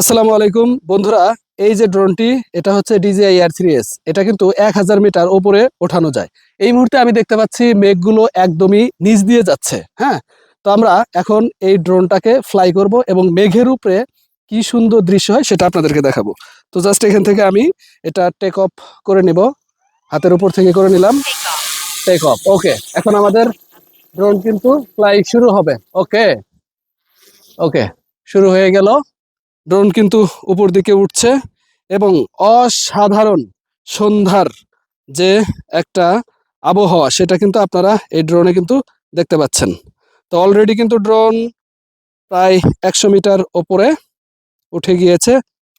আসসালামু আলাইকুম। বন্ধুরা, এই যে ড্রোনটি, এটা হচ্ছে ডিজিআই আর থ্রি এস এটা কিন্তু এক হাজার মিটার ওপরে ওঠানো যায়। এই মুহূর্তে আমি দেখতে পাচ্ছি মেঘগুলো একদমই নিচ দিয়ে যাচ্ছে হ্যাঁ? তো আমরা এখন এই ড্রোনটাকে ফ্লাই করব এবং মেঘের উপরে কি সুন্দর দৃশ্য হয় সেটা আপনাদেরকে দেখাবো। তো জাস্ট এখান থেকে আমি এটা টেক অফ করে নিব। হাতের উপর থেকে করে নিলাম। টেক অফ ওকে এখন আমাদের ড্রোন কিন্তু ফ্লাই শুরু হবে ওকে ওকে শুরু হয়ে গেল। ড্রোন কিন্তু উপর দিকে উঠছে এবং অসাধারণ সন্ধ্যার যে একটা আবহাওয়া, সেটা কিন্তু আপনারা এই ড্রোনে কিন্তু দেখতে পাচ্ছেন। তো অলরেডি কিন্তু ড্রোন প্রায় একশো মিটার ওপরে উঠে গিয়েছে।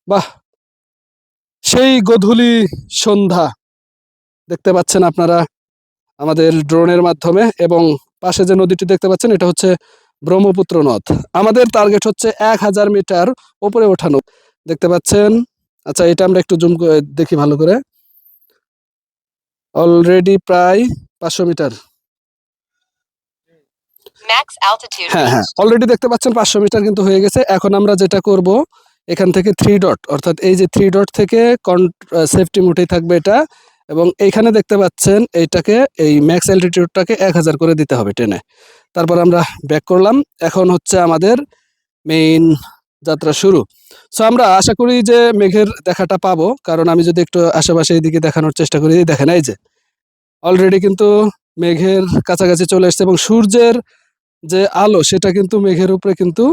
বাহ! সেই গধূলি সন্ধ্যা দেখতে পাচ্ছেন আপনারা আমাদের ড্রোনের মাধ্যমে এবং পাশে যে নদীটি দেখতে পাচ্ছেন, এটা হচ্ছে ব্রহ্মপুত্র নদ। আমাদের টার্গেট হচ্ছে এক হাজার মিটার ওপরে ওঠানো। দেখতে পাচ্ছেন? আচ্ছা এটা আমরা একটু জুম করে দেখি ভালো করে। অলরেডি প্রায় পাঁচশো মিটার হ্যাঁ হ্যাঁ অলরেডি দেখতে পাচ্ছেন পাঁচশো মিটার কিন্তু হয়ে গেছে। এখন আমরা যেটা করব এখান থেকে থ্রি ডট অর্থাৎ এই যে থ্রি ডট থেকে সেফটি মুঠেই থাকবে এটা। এবং এইখানে দেখতে পাচ্ছেন এইটাকে, এই ম্যাক্স অ্যালটিটিউডটাকে এক হাজার করে দিতে হবে টেনে তারপর আমরা ব্যাক করলাম। এখন হচ্ছে আমাদের মেইন যাত্রা শুরু। সো আমরা আশা করি যে মেঘের দেখাটা পাবো। কারণ আমি যদি একটু আশেপাশে এইদিকে দেখানোর চেষ্টা করি এই দেখেন এই যে। অলরেডি কিন্তু মেঘের কাছাকাছি চলে এসছে এবং সূর্যের যে আলো, সেটা কিন্তু মেঘের উপরে কিন্তু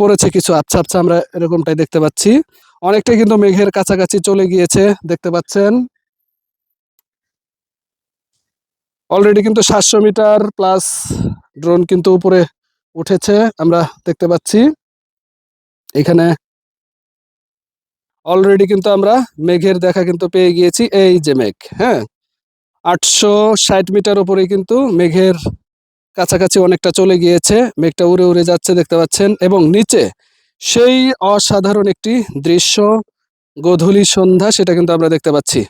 পড়েছে কিছু আচ্ছা আচ্ছা আমরা এরকমটাই দেখতে পাচ্ছি। অনেকটাই কিন্তু মেঘের কাছাকাছি চলে গিয়েছে, দেখতে পাচ্ছেন। অলরেডি কিন্তু সাতশো মিটার প্লাস ড্রোন কিন্তু উপরে উঠেছে, আমরা দেখতে পাচ্ছি। এখানে অলরেডি কিন্তু আমরা মেঘের দেখা কিন্তু পেয়ে গিয়েছি, এই যে মেঘ হ্যাঁ। আটশো ষাট মিটার উপরে কিন্তু মেঘের কাছাকাছি অনেকটা চলে গিয়েছে, মেঘটা উড়ে উড়ে যাচ্ছে, দেখতে পাচ্ছেন। এবং নিচে সেই অসাধারণ একটি দৃশ্য, গোধূলি সন্ধ্যা, সেটা কিন্তু আমরা দেখতে পাচ্ছি।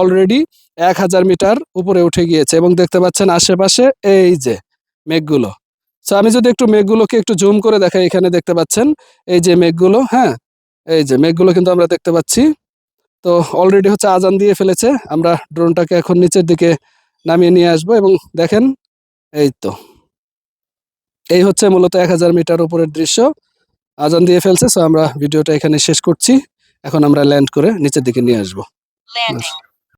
অলরেডি এক হাজার মিটার উপরে উঠে গিয়েছে এবং দেখতে পাচ্ছেন আশেপাশে এই যে মেঘগুলো। তো আমি যদি একটু মেঘগুলোকে একটু জুম করে দেখাই, এখানে দেখতে পাচ্ছেন এই যে মেঘগুলো হ্যাঁ? এই যে মেঘগুলো কিন্তু আমরা দেখতে পাচ্ছি। তো অলরেডি হচ্ছে আজান দিয়ে ফেলেছে, আমরা ড্রোনটাকে এখন নিচের দিকে নামিয়ে নিয়ে আসব এবং দেখেন, এই তো। এই হচ্ছে মূলত এক হাজার মিটার উপরের দৃশ্য। আজান দিয়ে ফেলছে সো আমরা ভিডিওটা এখানে শেষ করছি এখন আমরা ল্যান্ড করে নিচের দিকে নিয়ে আসব.